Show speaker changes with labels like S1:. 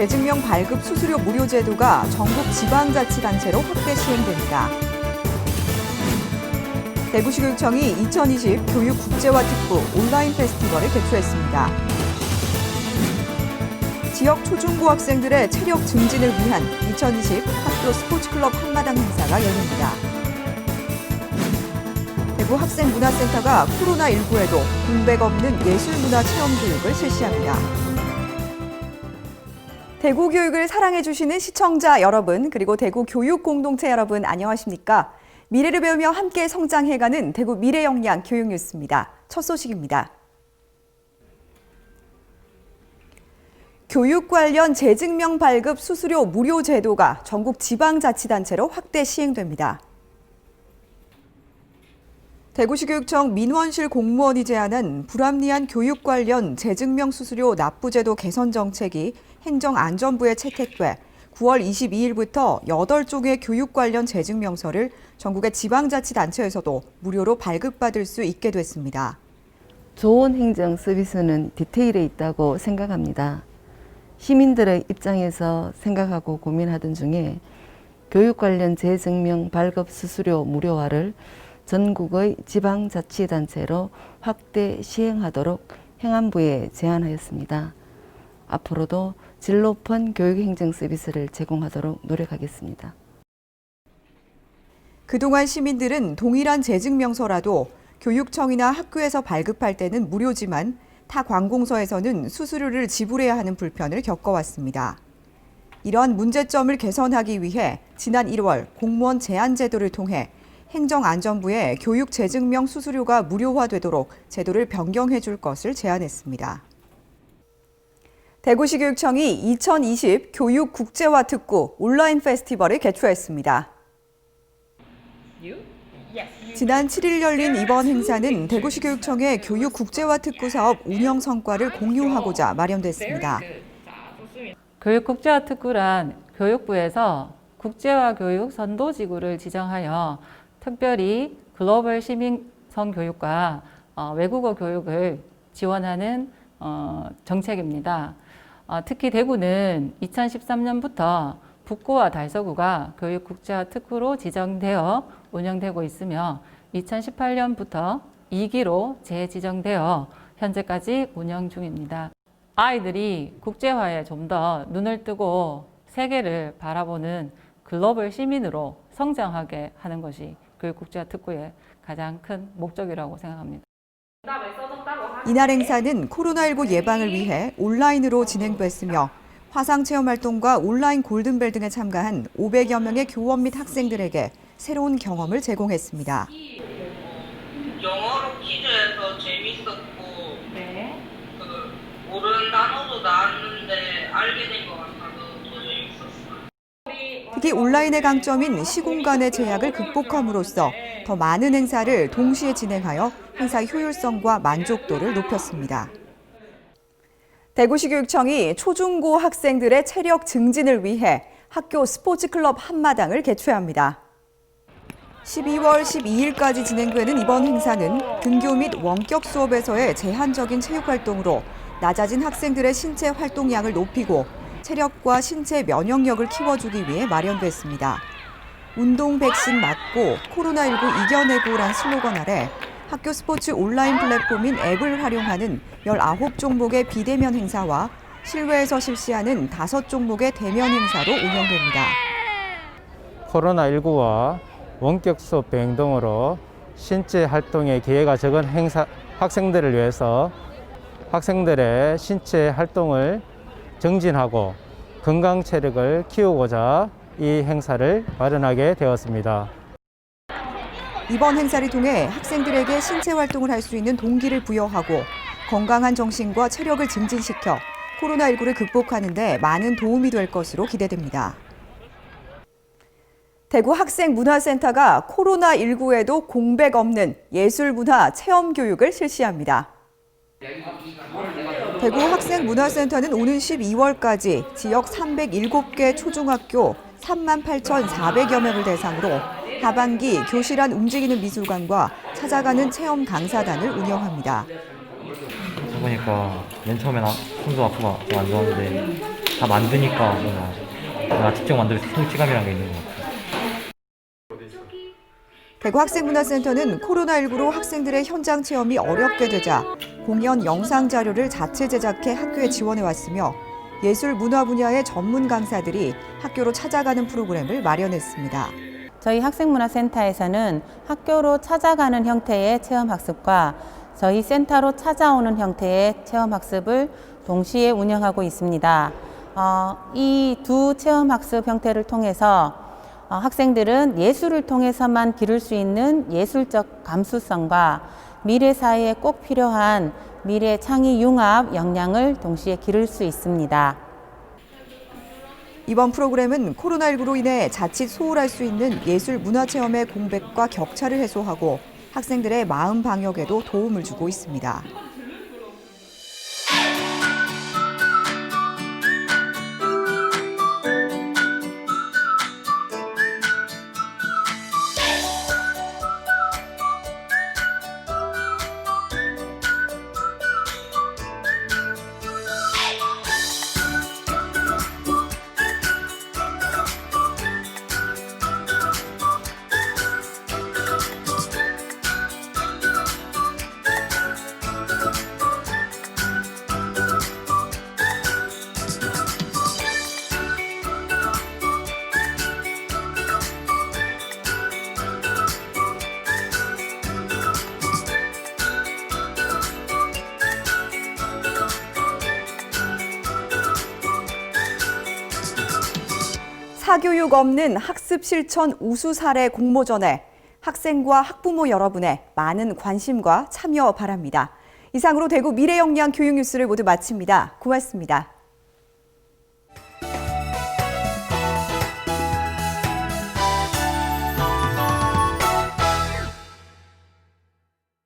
S1: 재증명 발급 수수료 무료 제도가 전국 지방자치단체로 확대 시행됩니다. 대구시 교육청이 2020 교육 국제화 특구 온라인 페스티벌을 개최했습니다. 지역 초중고 학생들의 체력 증진을 위한 2020 학교 스포츠클럽 한마당 행사가 열립니다. 대구 학생문화센터가 코로나19에도 공백 없는 예술문화 체험 교육을 실시합니다. 대구 교육을 사랑해 주시는 시청자 여러분, 그리고 대구 교육 공동체 여러분, 안녕하십니까? 미래를 배우며 함께 성장해가는 대구 미래 역량 교육 뉴스입니다. 첫 소식입니다. 교육 관련 재증명 발급 수수료 무료 제도가 전국 지방자치단체로 확대 시행됩니다. 대구시 교육청 민원실 공무원이 제안한 불합리한 교육 관련 재증명 수수료 납부제도 개선 정책이 행정안전부에 채택돼 9월 22일부터 8종의 교육 관련 재증명서를 전국의 지방자치단체에서도 무료로 발급받을 수 있게 됐습니다.
S2: 좋은 행정 서비스는 디테일에 있다고 생각합니다. 시민들의 입장에서 생각하고 고민하던 중에 교육 관련 재증명 발급 수수료 무료화를 전국의 지방자치단체로 확대 시행하도록 행안부에 제안하였습니다. 앞으로도 질 높은 교육행정 서비스를 제공하도록 노력하겠습니다.
S1: 그동안 시민들은 동일한 재증명서라도 교육청이나 학교에서 발급할 때는 무료지만 타 관공서에서는 수수료를 지불해야 하는 불편을 겪어왔습니다. 이러한 문제점을 개선하기 위해 지난 1월 공무원 제한 제도를 통해 행정안전부에 교육 재증명 수수료가 무료화되도록 제도를 변경해 줄 것을 제안했습니다. 대구시 교육청이 2020 교육 국제화 특구 온라인 페스티벌을 개최했습니다. 지난 7일 열린 이번 행사는 대구시 교육청의 교육 국제화 특구 사업 운영 성과를 공유하고자 마련됐습니다.
S3: 교육 국제화 특구란 교육부에서 국제화 교육 선도 지구를 지정하여 특별히 글로벌 시민성 교육과 어, 외국어 교육을 지원하는 어, 정책입니다. 어, 특히 대구는 2013년부터 북구와 달서구가 교육 국제화 특구로 지정되어 운영되고 있으며 2018년부터 2기로 재지정되어 현재까지 운영 중입니다. 아이들이 국제화에 좀 더 눈을 뜨고 세계를 바라보는 글로벌 시민으로 성장하게 하는 것이 교육 국제화 특구의 가장 큰 목적이라고 생각합니다.
S1: 이날 행사는 코로나19 예방을 위해 온라인으로 진행됐으며 화상 체험 활동과 온라인 골든벨 등에 참가한 500여 명의 교원 및 학생들에게 새로운 경험을 제공했습니다.
S4: 영어로 퀴즈에서 재밌었고 그 모르는 단어도 나왔는데 알게 된것 재밌었어요.
S1: 특히 온라인의 강점인 시공간의 제약을 극복함으로써 더 많은 행사를 동시에 진행하여 행사 효율성과 만족도를 높였습니다. 대구시 교육청이 초중고 학생들의 체력 증진을 위해 학교 스포츠 클럽 한마당을 개최합니다. 12월 12일까지 진행되는 이번 행사는 등교 및 원격 수업에서의 제한적인 체육 활동으로 낮아진 학생들의 신체 활동량을 높이고 체력과 신체 면역력을 키워주기 위해 마련됐습니다. 운동 백신 맞고 코로나19 이겨내고란 슬로건 아래 학교 스포츠 온라인 플랫폼인 앱을 활용하는 19종목의 비대면 행사와 실외에서 실시하는 5종목의 대면 행사로 운영됩니다.
S5: 코로나19와 원격 수업 등으로 신체 활동에 기회가 적은 행사, 학생들을 위해서 학생들의 신체 활동을 정진하고 건강 체력을 키우고자 이 행사를 마련하게 되었습니다.
S1: 이번 행사를 통해 학생들에게 신체 활동을 할 수 있는 동기를 부여하고 건강한 정신과 체력을 증진시켜 코로나19를 극복하는 데 많은 도움이 될 것으로 기대됩니다. 대구 학생문화센터가 코로나19에도 공백 없는 예술문화 체험 교육을 실시합니다. 대구 학생문화센터는 오는 12월까지 지역 307개 초중학교 3만 8,400여 명을 대상으로 하반기 교실 안 움직이는 미술관과 찾아가는 체험 강사단을 운영합니다.
S6: 해보니까 맨 처음엔 아- 손도 아프고 좀안 좋았는데 다 만드니까 뭔가 직접 만들 때 성취감이라는 게 있는 것 같아요.
S1: 대구 학생문화센터는 코로나19로 학생들의 현장 체험이 어렵게 되자 공연 영상 자료를 자체 제작해 학교에 지원해 왔으며 예술 문화 분야의 전문 강사들이 학교로 찾아가는 프로그램을 마련했습니다.
S7: 저희 학생문화센터에서는 학교로 찾아가는 형태의 체험학습과 저희 센터로 찾아오는 형태의 체험학습을 동시에 운영하고 있습니다. 어, 이두 체험학습 형태를 통해서 어, 학생들은 예술을 통해서만 기를 수 있는 예술적 감수성과 미래 사회에 꼭 필요한 미래 창의 융합 역량을 동시에 기를 수 있습니다.
S1: 이번 프로그램은 코로나19로 인해 자칫 소홀할 수 있는 예술 문화 체험의 공백과 격차를 해소하고 학생들의 마음 방역에도 도움을 주고 있습니다. 사교육 없는 학습 실천 우수 사례 공모전에 학생과 학부모 여러분의 많은 관심과 참여 바랍니다. 이상으로 대구 미래역량 교육 뉴스를 모두 마칩니다. 고맙습니다.